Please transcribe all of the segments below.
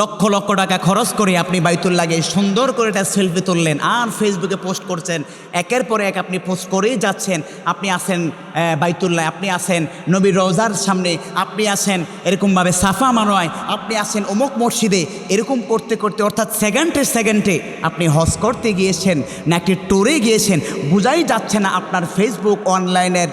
লক্ষ লক্ষ টাকা খরচ করে আপনি বাইতুল্লাগে সুন্দর করে একটা সেলফি তুললেন আর ফেসবুকে পোস্ট করছেন। একের পর এক আপনি পোস্ট করেই যাচ্ছেন। আপনি আছেন বাইতুল্লাহ, আপনি আছেন নবীর রোজার সামনে, আপনি আছেন এরকমভাবে সাফা মানোয় আপনি আছেন অমুক মসজিদে। এরকম করতে করতে অর্থাৎ সেকেন্ডে সেকেন্ডে আপনি হজ করতে গিয়েছেন নাকি ট্যুরে গিয়েছেন, বোঝাই যাচ্ছে না আপনার ফেসবুক অনলাইনের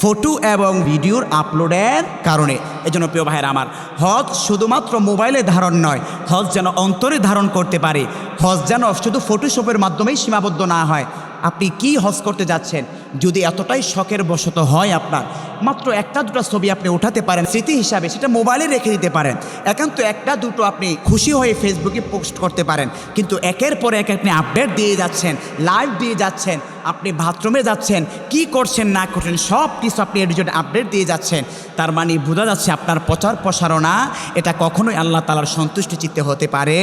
ফটো এবং ভিডিওর আপলোডের কারণে। এজন্য প্রিয় ভাইয়ের আমার, হজ শুধুমাত্র মোবাইলে ধারণ নয়, হজ যেন অন্তরে ধারণ করতে পারে, হজ যেন শুধু ফটোশপের মাধ্যমেই সীমাবদ্ধ না হয়। আপনি কি হজ করতে যাচ্ছেন? যদি এতটাই শখের বশত হয় আপনার, মাত্র একটা দুটো ছবি আপনি উঠাতে পারেন, স্মৃতি হিসাবে সেটা মোবাইলে রেখে দিতে পারেন। একান্ত একটা দুটো আপনি খুশি হয়ে ফেসবুকে পোস্ট করতে পারেন, কিন্তু একের পর এক আপনি আপডেট দিয়ে যাচ্ছেন, লাইভ দিয়ে যাচ্ছেন আপনি বাথরুমে যাচ্ছেন, কি করছেন, না করছেন, সব কিছু আপনি এর জন্য আপডেট দিয়ে যাচ্ছেন। তার মানে বোঝা যাচ্ছে আপনার প্রচার প্রসারণা, এটা কখনোই আল্লাহ তালার সন্তুষ্টি চিত্তে হতে পারে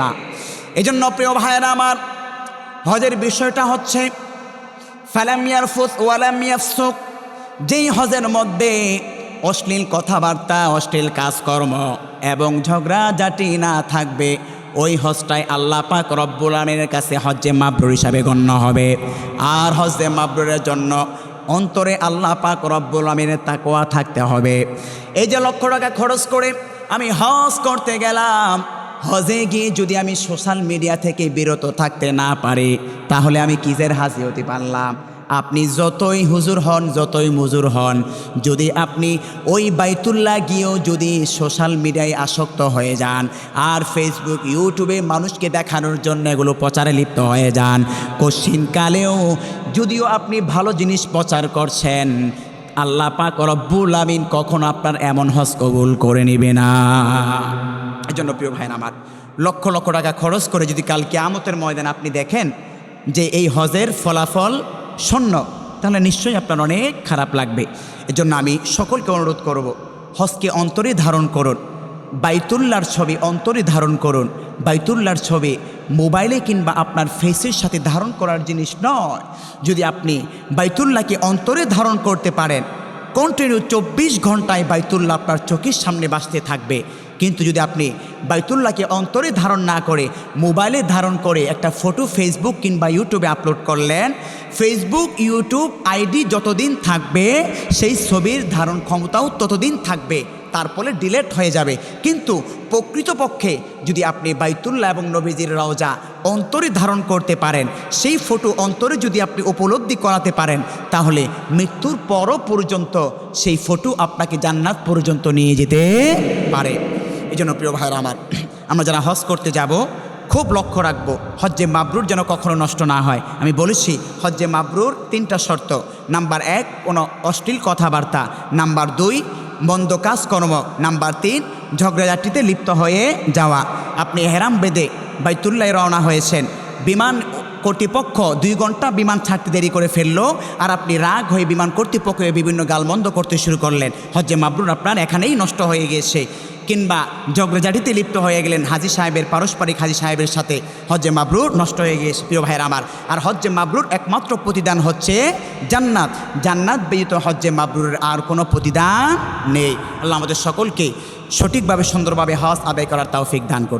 না। এজন্য প্রিয় ভাইয়েরা আমার, হজের বিষয়টা হচ্ছে ফালামিয়ার ফুস ওয়ালামিয়াফসুক যেই হজের মধ্যে অশ্লীল কথাবার্তা, অশ্লীল কাজকর্ম এবং ঝগড়াঝাটি না থাকবে ওই হজটাই আল্লাহ পাক রব্বুল আলমের কাছে হজ্জে মাবরুর হিসাবে গণ্য হবে। আর হজ্জে মাবরুরের জন্য অন্তরে আল্লাহ পাক রব্বুল আলমিনের তাকোয়া থাকতে হবে। এই যে লক্ষ টাকা খরচ করে আমি হজ করতে গেলাম, হজে গিয়ে যদি আমি সোশ্যাল মিডিয়া থেকে বিরত থাকতে না পারি, তাহলে আমি কিসের হাজি হতে পারলাম? আপনি যতই হুজুর হন, যতই মজুর হন, যদি আপনি ওই বাইতুল্লাহ গিয়েও যদি সোশ্যাল মিডিয়ায় আসক্ত হয়ে যান আর ফেসবুক ইউটিউবে মানুষকে দেখানোর জন্য এগুলো প্রচারে লিপ্ত হয়ে যান কশিনকালেও যদিও আপনি ভালো জিনিস প্রচার করছেন, আল্লাহ পাক রব্বুল আমিন কখনো আপনার এমন হজ কবুল করে নিবে না। এই জন্য প্রিয় ভাইন আমার, লক্ষ লক্ষ টাকা খরচ করে যদি কালকে আমতের ময়দান আপনি দেখেন যে এই হজের ফলাফল শূন্য তাহলে নিশ্চয়ই আপনার অনেক খারাপ লাগবে। এজন্য আমি সকলকে অনুরোধ করব, হজকে অন্তরে ধারণ করুন বাইতুল্লার ছবি অন্তরে ধারণ করুন। বাইতুল্লার ছবি মোবাইলে কিংবা আপনার ফেসের সাথে ধারণ করার জিনিস নয়। যদি আপনি বাইতুল্লাহকে অন্তরে ধারণ করতে পারেন কন্টিনিউ চব্বিশ ঘন্টায় বাইতুল্লাহ আপনার চোখের সামনে বাঁচতে থাকবে। কিন্তু যদি আপনি বাইতুল্লাহকে অন্তরে ধারণ না করে, মোবাইলে ধারণ করে একটা ফটো ফেসবুক কিংবা ইউটিউবে আপলোড করলেন ফেসবুক ইউটিউব আইডি যতদিন থাকবে, সেই ছবির ধারণ ক্ষমতাও ততদিন থাকবে। তারপরে ডিলেট হয়ে যাবে। কিন্তু প্রকৃতপক্ষে যদি আপনি বাইতুল্লাহ এবং নবীজির রওজা অন্তরে ধারণ করতে পারেন, সেই ফটো অন্তরে যদি আপনি উপলব্ধি করাতে পারেন, তাহলে মৃত্যুর পরও পর্যন্ত সেই ফটো আপনাকে জান্নাত পর্যন্ত নিয়ে যেতে পারে। এই জন্য প্রিয় ভাইরা আমার, আমরা যারা হজ করতে যাব, খুব লক্ষ্য রাখব, হজ্জে মাবরুর যেন কখনো নষ্ট না হয়। আমি বলেছি, হজ্জে মাবরুর তিনটা শর্ত। নাম্বার এক, কোনো অশ্লীল কথাবার্তা। নাম্বার দুই মন্দ কাজ কর্ম। নাম্বার তিন ঝগড়াঝাটিতে লিপ্ত হয়ে যাওয়া। আপনি হেরাম বেদে বাইতুল্লায় রওনা হয়েছেন। বিমান কর্তৃপক্ষ দুই ঘণ্টা বিমান ছাড়তে দেরি করে ফেলল আর আপনি রাগ হয়ে বিমান কর্তৃপক্ষকে বিভিন্ন গালমন্দ করতে শুরু করলেন। হজ্জে মাবরুর আপনার এখানেই নষ্ট হয়ে গিয়েছে। কিংবা ঝগড়াঝাটিতে লিপ্ত হয়ে গেলেন হাজি সাহেবের পারস্পরিক হাজি সাহেবের সাথে। হজ্জে মাবরুর নষ্ট হয়ে গিয়েছে, প্রিয় ভাইয়ের আমার। আর হজ্জে মাবরুর একমাত্র প্রতিদান হচ্ছে জান্নাত। জান্নাত ব্যতীত হজ্জে মাবরুরের আর কোনো প্রতিদান নেই। আল্লাহ আমাদের সকলকে সঠিকভাবে, সুন্দরভাবে হজ আদায় করার তৌফিক দান করুন।